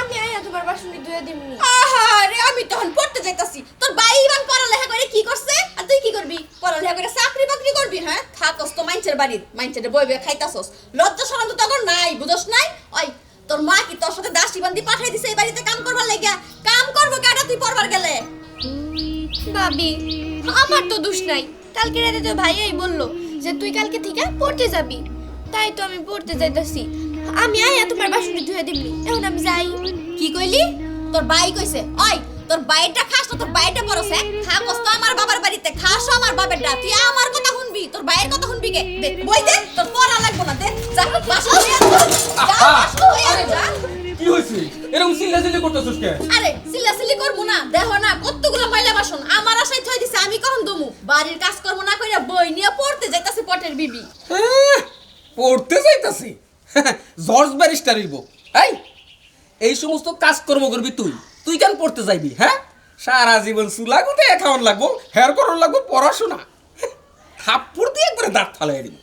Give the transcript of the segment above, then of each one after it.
আমি আয়া তোমার বাসনটি ধুয়ে দিমনি। আহারে আমি তখন পড়তে যাইতাছি। তোর ভাই ইমান পড়ালেখা করে কি করছে? আর তুই কি করবি? পড়ালেখা করে চাকরি বাকরি করবি হ্যাঁ? থাকস তো মাইনছের বাড়ির মাইনছের বই বই খাইতাছস। লজ্জা শরম তো তখন নাই বুঝস নাই? ওই তোর মা কি তোর সাথে দাসী বান্দি পাঠাই দিছে এই বাড়িতে কাম করবার লাগিয়া? কাম করব কেডা তুই পড়বার গেলে? ভাবি আমার তো দোষ নাই। কালকে রাতে তো ভাইয়াই বলল যে তুই কালকে থেকে পড়তে যাবি? তাই তো আমি পড়তে যাইতাছি। আমি আয়া তোমার বাসনটি ধুয়ে দিমনি। এখন আমি যাই। কি কইলি? তোর ভাই কইছে ওই তোর বাইটা খাস না তোর বাইটা বড়স হ্যাঁ খাকস তো আমার বাবার বাড়িতে খাস আমার বাবার বাবারটা তুই আমার কথা শুনবি তোর ভাইয়ের কথা শুনবি কে? দে বই দে তোর পড়া লাগবো না দে যা বাসন ধুয়ে যা বাসন ধুয়ে যা। কি হয়েছে এরকম চিল্লা চিল্লি করতেছিস কে? আরে সিল্লাসিল্লি করব না দেহ না কতগুলো ময়লা বাসন আমার আশায় থই দিছে আমি কখন দমু বাড়ির কাজ করব না কইরা বই নিয়ে পড়তে যাইতাছে পটের বিবি। পড়তে যাইতাছি। জর্জ ব্যারিস্টারির বউ এই এই সমস্ত কাজকর্ম করবি তুই তুই কেন পড়তে যাইবি হ্যাঁ? সারা জীবন চুলা গুটে খাওয়ান লাগবো, হেয়ার করন লাগবো, পড়াশোনা। থাপ্পড় দিয়ে একবারে দাঁত ফালাই দিব।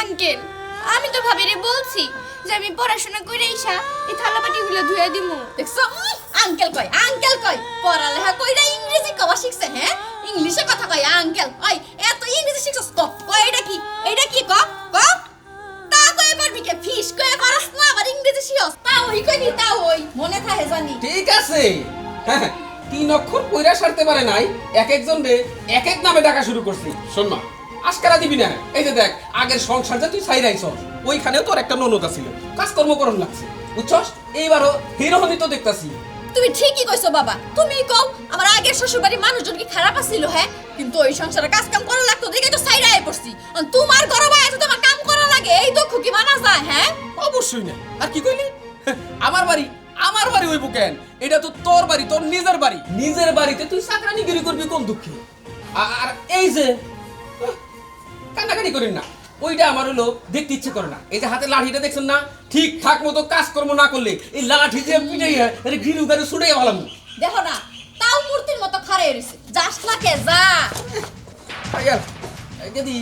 আঙ্কেল, আমি তো ভাবিরে বলছি যে আমি পড়াশোনা করে এসা এই থালাবাটিগুলো ধুয়ে দিমু। দেখছ? আঙ্কেল কয় আঙ্কেল কয়, পড়ালেখা কইরা ইংরেজি কবা শিখছে হ্যাঁ? ইংলিশে কথা কয়, আঙ্কেল ওই এত ইংরেজি শিখছস ক কয়, এটা কি? এটা কি ক ক তা কে ফিশ কয়ে পারস না আবার ইংরেজি শিখস। তা ওই কইনি তা ওই। মনে থাকে জানি। ঠিক আছে। হ্যাঁ, তিন অক্ষর পয়রা সারতে পারে নাই এক একজন রে এক এক নামে ডাকা শুরু করছি। শোন মা আজকারা দিবি না। এই যে দেখ আগের সংসার যে তুই সাইরাইছ ওইখানেও তোর একটা ননদ ছিল কাজকর্ম করন লাগছে বুঝছস? এইবারও হিরোহনি তো দেখতাছি। তুমি ঠিকই কইছো বাবা। তুমি কও আমার আগের শ্বশুর বাড়ির মানুষজন কি খারাপ আছিল হ্যাঁ? কিন্তু ওই সংসারে কাজ কাম করা লাগতো দেখে তো সাইডে আই পড়ছি। আর তোমার গরবা এত তোমার কাম লাগে এই দুঃখ কি মানা যায় হ্যাঁ? অবশ্যই না আর কি কইলি? আমার বাড়ি আমার বাড়ি হইব কেন? এটা তো তোর বাড়ি তোর নিজের বাড়ি। নিজের বাড়িতে তুই চাকরানিগিরি করবি কোন দুঃখে? আর এই যে কান্নাকাটি করেন না। ওইটা আমার হলো দেখতে ইচ্ছে করে না। এই যে হাতে লাঠিটা দেখছেন না? ঠিক ঠাক মতো কাজকর্ম না করলে এই লাঠি যে পিটাইয়া আরে ঘিরু গাড়ি ছুটাই ভালাম দেখো না তাও মূর্তির মতো খাড়ে রইছে। যাস না কে যা। যদি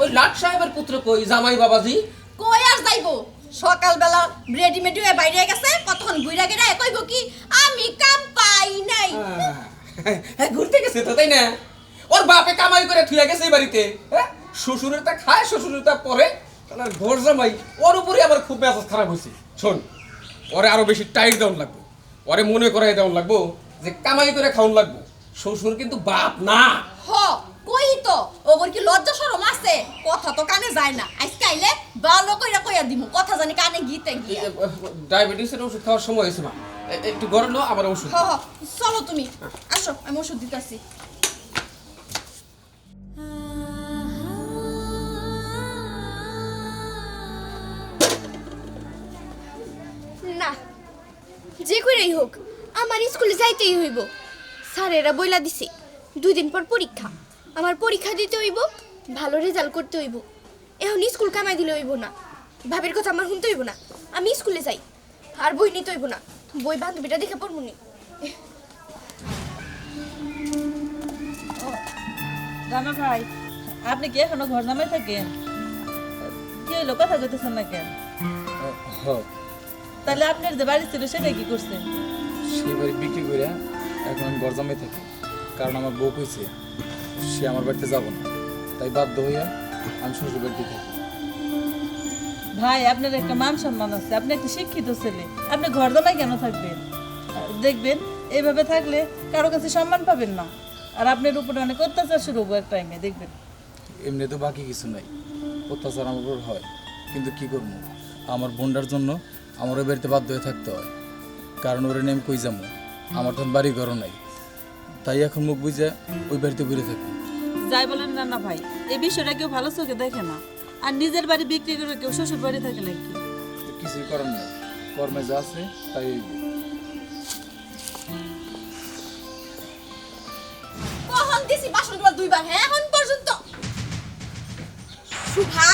ওই লাট সাহেবের পুত্র কই জামাই বাবাজি? কই আর যাইবো? সকালবেলা রেডিমেড হয়ে বাইরে গেছে কতক্ষণ ঘুরা গেরা কইব কি? আমি কাম পাই নাই। হ্যাঁ ঘুরতে গেছে তো তাই না? ওর বাপে কামাই করে থুয়ে গেছে এই বাড়িতে হ্যাঁ? শ্বশুরের তা খায় শ্বশুরের তা পরে তাহলে ঘর জামাই ওর উপরে আবার খুব মেজাজ খারাপ হয়েছে। শোন ওরে আরও বেশি টাইট দেওয়ান লাগবো। ওরে মনে করাই দেওয়ান লাগবো যে কামাই করে খাওয়ান লাগবো। শ্বশুর কিন্তু বাপ না। হ কই কি লজ্জা শরম আছে? কথা তো কানে যায় না। আজকে আইলে ভালো কইরা কইয়া দিমু কথা জানি কানে গীতে গিয়া। ডায়াবেটিসের ওষুধ খাওয়ার সময় হয়েছে মা। একটু গরম লো আমার ওষুধ হ হ চলো তুমি আসো আমি ওষুধ দিতেছি। না যে করেই হোক আমার স্কুলে যাইতেই হইব। স্যারেরা বইলা দিছে দুই দিন পর পরীক্ষা। আমার পরীক্ষা দিতে হইব ভালো রেজাল্ট করতে হইব। এখন স্কুল কামাই দিলে হইব না। ভাবের কথা আমার শুনতে হইব না। আমি স্কুলে যাই। আর বই নিতে হইব না। বই বান্ধবীটা দেখে পড়ব নি। জামা ভাই আপনি কি এখনও ঘর জামাই থাকেন? কি হইল কথা কইতেছেন না কেন? তাহলে আপনার যে বাড়ি ছিল সেটা কি করছেন? সেই বাড়ি বিক্রি করে এখন আমি গরজামে থাকি। কারণ আমার বউ কইছে সে আমার বাড়িতে যাব না। তাই বাধ্য হইয়া আমি শ্বশুর বাড়িতে থাকি। ভাই আপনার একটা মান সম্মান আছে। আপনি একটা শিক্ষিত ছেলে। আপনি ঘর কেন থাকবেন? দেখবেন এইভাবে থাকলে কারও কাছে সম্মান পাবেন না। আর আপনার উপরে অনেক অত্যাচার শুরু হব এক টাইমে দেখবেন। এমনি তো বাকি কিছু নাই। অত্যাচার আমার উপর হয়। কিন্তু কি করব? আমার বোনটার জন্য আমার ওই বাড়িতে বাধ্য হয়ে থাকতে হয়। কারণ ওরে নেম কই যাব? আমার তখন বাড়ি ঘরও নাই। তাই এখন মুখ বুঝে ওই বাড়িতে ঘুরে থাকে। যাই বলেন না না ভাই এই বিষয়টা কেউ ভালো চোখে দেখে না। আর নিজের বাড়ি বিক্রি করে কেউ শ্বশুর বাড়ি থাকে নাকি? কিছুই করেন না কর্মে যা আছে তাই দুইবার হ্যাঁ এখন পর্যন্ত। সুভা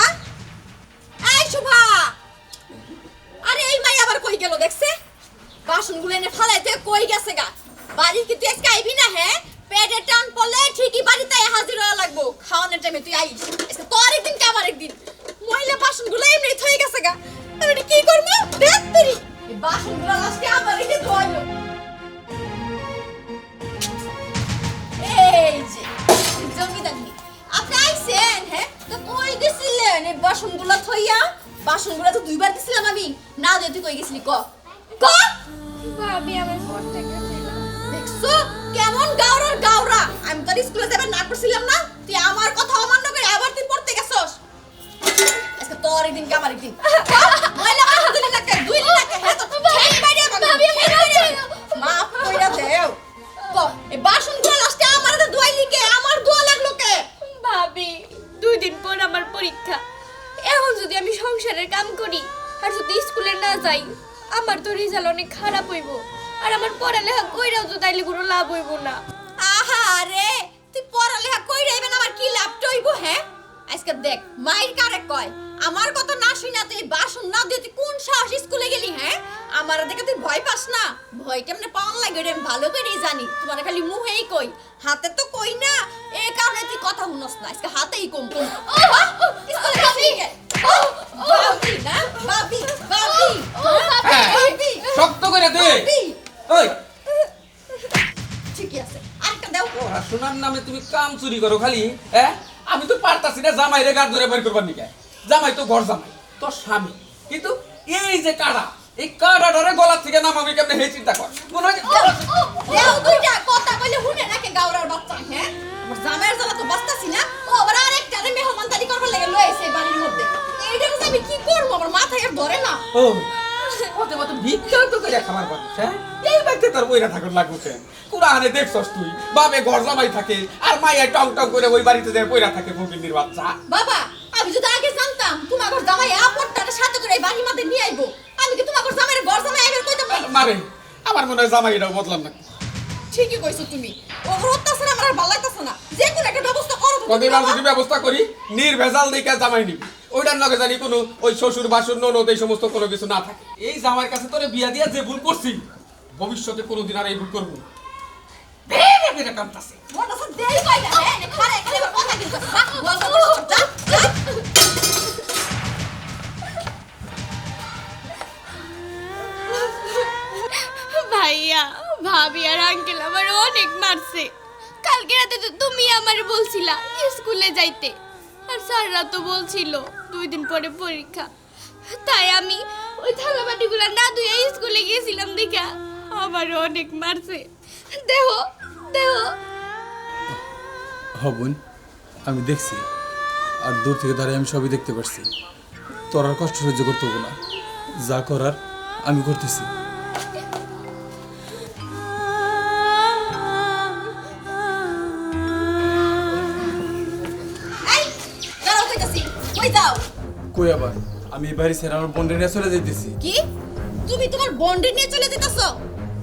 তোর স্কুলে যাবে না করছিলাম না তুই আমার কথা অমান্য করে আবার তুই পড়তে গেছস। আজকে তোর একদিন কে আমার একদিন ময়লা মাথা দুই লাখে দুই লাখে হ্যাঁ তো ঠেক বাইরে ভাবি মাফ কইরা দেও। ক এই বাসনগুলো লাস্টে আমার হাতে ধোয়াইলি কে? আমার ধোয়া লাগল কে? ভাবি দুই দিন পর আমার পরীক্ষা। এখন যদি আমি সংসারের কাম করি আর যদি স্কুলে না যাই আমার তো রেজাল্ট অনেক খারাপ হইব। আর আমার পড়ালেখা কইরাও তো তাইলে কোনো লাভ হইব না। আহা রে কি হ্যাঁ? আজকে দেখ মাইর কারে কয়? আমার কথা না শুই না তুই বাসন না দিয়ে তুই কোন সাহস স্কুলে গেলি হ্যাঁ? আমার দেখে তুই ভয় পাস না? ভয় কেমনে পাওয়ান লাগে রে আমি ভালো করেই জানি। তোমার খালি মুহেই কই। হাতে তো কই না এই কারণে তুই কথা শুনস না। আজকে হাতেই কম কম। ও হা, ও, স্কুলে যাবি কে? ও, ও, বাবি না বাবি বাবি বাবি শক্ত করে দে। ওই। ঠিকই আছে। আরেকটা দাও। পড়াশোনার নামে তুমি কাম চুরি করো খালি হ্যাঁ? আমি তো পারতাছি না জামাই রে গাড় ধরে বের করবার নিকে। জামাই তো ঘর জামাই তোর স্বামী। কিন্তু এই যে কাড়া এই কাড়াটারে গলা থেকে নামাবি কেমনে হে চিন্তা কর। মনে হয় দেও দুইটা কথা কইলে হুনে নাকি গাওরার বাচ্চা হ্যাঁ? আমার জামাইয়ের জ্বালা তো বাঁচতাছি না। ও আবার আরেকটা রে মেহমানদারি করবার লাগে লয়ে এসে এই বাড়ির মধ্যে। এইটা তো আমি কি করব? আমার মাথায় ধরে না। ও কত কত ভিক্ষা তো করে খাবার পারিস হ্যাঁ? এই বাড়িতে তোর বইরা থাকুন লাগু কেন কুরানে দেখছস তুই বাবে ঘর জামাই থাকে আর মাইয়া টং টং করে ওই বাড়িতে যায় বইরা থাকে ফকিন্দির বাচ্চা। বাবা আমি যদি আগে জানতাম তোমার ঘর জামাই আপনটারে সাথে করে এই বাড়ির নিয়ে আইবো আমি কি তোমার ঘর জামাইয়ের ঘর জামাই আইবার কইতাম মারে আমার মনে হয় জামাই এটাও বদলাম না। ঠিকই কইছো তুমি। ও ঘর অত্যাচার আমার আর ভালো লাগতাছে না। যে কোনো একটা ব্যবস্থা করো তুমি, যদি ব্যবস্থা করি নির্ভেজাল দিকে জামাই নিবি। ওইটার লগে জানি কোনো ওই শ্বশুর বাসুর ননদ এই সমস্ত কোনো কিছু না থাকে। এই জামাইয়ের কাছে তোরে বিয়া দিয়া যে ভুল করছি ভবিষ্যতে কোনোদিন আর এই ভুল করব বেরে বেরে কান্তাছে মোটা সব দেরি কই না হ্যাঁ? খারে খারে কথা কিন্তু ভাইয়া ভাবি আর আঙ্কেল আমার অনেক মারছে। কালকে রাতে তো তুমি আমার বলছিলা স্কুলে যাইতে। আর স্যাররা তো বলছিল দুই দিন পরে পরীক্ষা। তাই আমি ওই থালাবাটিগুলো না ধুয়ে স্কুলে গিয়েছিলাম দেখা। আমার অনেক মারছে। দেহ দেহ। হবুন আমি দেখছি। আর দূর থেকে দাঁড়িয়ে আমি সবই দেখতে পারছি। তোর আর কষ্ট সহ্য করতে না। যা করার আমি করতেছি। কই আবার? আমি এই বাড়ি ছেড়ে আমার বন্ডে নিয়ে চলে যাইতেছি। কি? তুমি তোমার বন্ডে নিয়ে চলে যেতেছো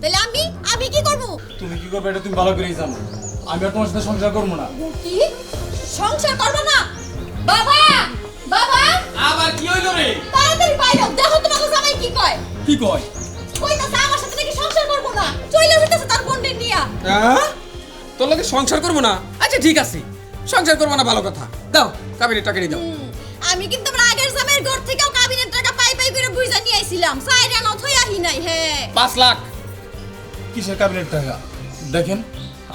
তাহলে আমি আমি কি করব? তুমি কি করবে এটা তুমি ভালো করেই জানো। আমি আর তোমার সাথে সংসার করব না। কি? সংসার করব না? বাবা! বাবা! আবার কি হইল রে? তাড়াতাড়ি বাইরে দেখো তোমাকে জামাই কি কয়। কি কয়? কইতাছে আমার সাথে নাকি সংসার করব না? চলে যেতেছে তার বন্ডে নিয়া। হ্যাঁ? তোর লগে সংসার করব না? আচ্ছা ঠিক আছে। সংসার করব না ভালো কথা। দাও কাবিনের টাকা দাও আমি কিন্তু আমার আগের জামাইয়ের ঘর থেকেও কাবিনের টাকা পাই পাই করে আইছিলাম সাইরে না থই আহি নাই হ্যাঁ পাঁচ লাখ। কিসের ক্যাবিনেট টাকা? দেখেন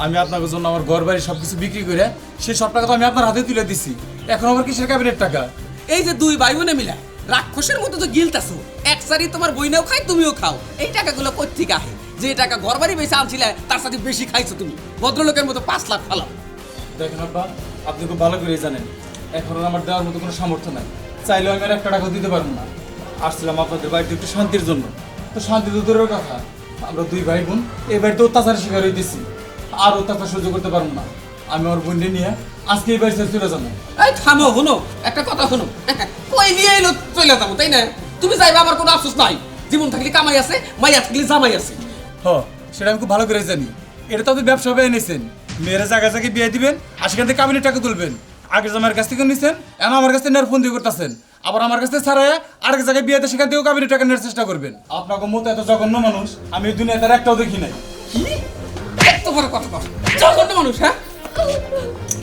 আমি আপনার জন্য আমার ঘর বাড়ি সব কিছু বিক্রি করে সেই সব টাকা তো আমি আপনার হাতে তুলে দিছি। এখন আবার কিসের ক্যাবিনেট টাকা? এই যে দুই ভাই বোনে মিলা রাক্ষসের মতো তো গিলতাছো। এক সারি তোমার বইনাও খাই তুমিও খাও। এই টাকাগুলো কোথেকে আহে? যে টাকা ঘর বাড়ি বেশি আনছিলে তার সাথে বেশি খাইছো তুমি। ভদ্রলোকের মতো পাঁচ লাখ ফালাও দেখেন আব্বা আপনি খুব ভালো করে জানেন এখন আর আমার দেওয়ার মতো কোনো সামর্থ্য নাই। চাইলেও আমি আর একটা টাকা দিতে পারব না। আসছিলাম আপনাদের বাড়িতে একটু শান্তির জন্য। তো শান্তি তো দূরের কথা। আমরা দুই ভাই বোন এই বাড়িতে অত্যাচারের শিকার হইতেছি। আর অত্যাচার সহ্য করতে পারব না। আমি আমার বোনকে নিয়ে আজকে এই বাড়ি ছেড়ে চলে যাব। এই থামো শুনো একটা কথা শুনো। কই নিয়ে এলো চলে যাব তাই না? তুমি যাইবা আমার কোনো আফসোস নাই। জীবন থাকলে কামাই আছে মাইয়া থাকলে জামাই আছে। হ সেটা আমি খুব ভালো করে জানি। এটা তো আপনি ব্যবসা ভাবে এনেছেন। মেয়েরা জায়গায় জায়গায় বিয়ে দিবেন আর সেখান থেকে কাবিনের টাকা তুলবেন। আগের জামাইয়ের কাছ থেকে নিছেন এখন আমার কাছ থেকে নেওয়ার ফোন দিয়ে করতেছেন। আবার আমার কাছ ছাড়াই আরেক জায়গায় বিয়েতে সেখান থেকেও কাবিনের টাকা নেওয়ার চেষ্টা করবেন। আপনাকে মতো এত জঘন্য মানুষ আমি এই দুনিয়াতে আর একটাও দেখি নাই। কি? এত বড় কথা কথা জঘন্য মানুষ হ্যাঁ?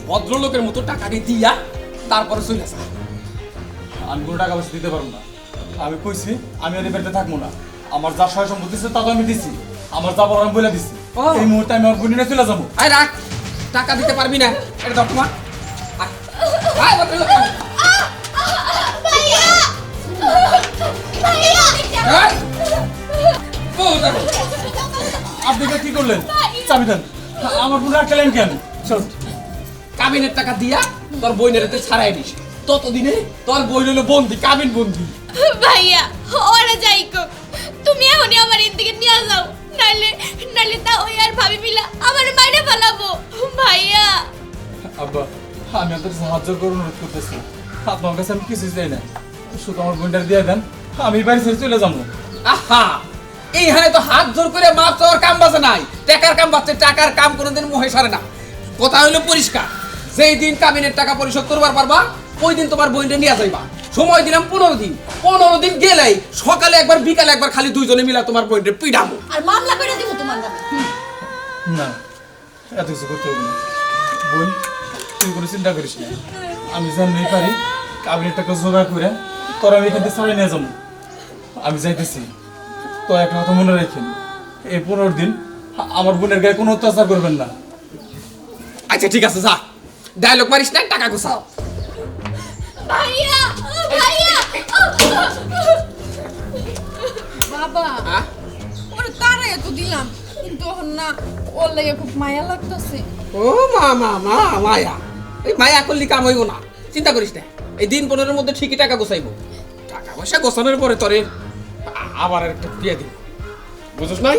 ভদ্রলোকের মতো টাকাটি দিয়া তারপরে চলে আসা। আমি কোনো টাকা পয়সা দিতে পারব না। আমি কইছি আমি আর এই বাড়িতে থাকব না। আমার যা সহায় সম্পত্তি ছিল তা তো আমি দিছি। আমার যা বড় আমি বলে দিছি। এই মুহূর্তে আমি আমার বোনিরা চলে যাব। আয় রাখ টাকা দিতে পারবি না। এটা দাও আপনি কি করলেন? চাবি দেন। আমার বোন রাখলেন কেন? শোন কাবিনের টাকা দিয়া তোর বইনের ছাড়াই দিস। ততদিনে তোর বই হলো বন্দি কাবিন বন্দি। ভাইয়া ওরা যাই কো তুমি এখনই আমার এদিকে নিয়ে যাও। নাইলে নাইলে তা ওই আর ভাবি মিলা আমার মাইনে ফেলাবো। ভাইয়া। আব্বা আমি আপনার সাহায্য করে অনুরোধ করতেছি। আপনার কাছে আমি কিছু চাই না শুধু আমার বোনটা দিয়ে দেন আমি বাড়ি ছেড়ে চলে যাব। আহা! এইখানে তো হাত জোর করে মাপ চাওয়ার কাম বাজে নাই। টাকার কাম বাজছে টাকার কাম কোনোদিন মুহে সারে না। কথা হইল পরিষ্কার। যেই দিন কাবিনের টাকা পরিশোধ করবার পারবা ওই দিন তোমার বইনটা নিয়ে যাইবা। সময় দিলাম পনেরো দিন। পনেরো দিন গেলেই সকালে একবার বিকালে একবার খালি দুইজনে মিলা তোমার বইনটা পিডামো। আর মামলা করে দিব তোমার নামে। না এত কিছু করতে হবে না। বোন তুই কোনো চিন্তা করিস না। আমি জানলেই পারি কাবিনের টাকা জোগাড় করে তোর আমি এখান থেকে নিয়ে যাব। আমি যাইতেছি। তো একটা কথা মনে রাখেন এই পনেরো দিন আমার বোনের গায়ে কোনো অত্যাচার করবেন না। আচ্ছা ঠিক আছে যা। ডায়লগ মারিস না টাকা গুছাও। ভাইয়া ভাইয়া বাবা ওরে তারাই তো দিলাম কিন্তু না ওর লাগে খুব মায়া লাগতেছে। ও মা মা মা মায়া। এই মায়া করলি কাম হইব না। চিন্তা করিস না এই দিন পনেরোর মধ্যে ঠিকই টাকা গোছাইব। টাকা পয়সা গোছানোর পরে তোরে আবার একটা বিয়ে দিব বুঝছ নাই?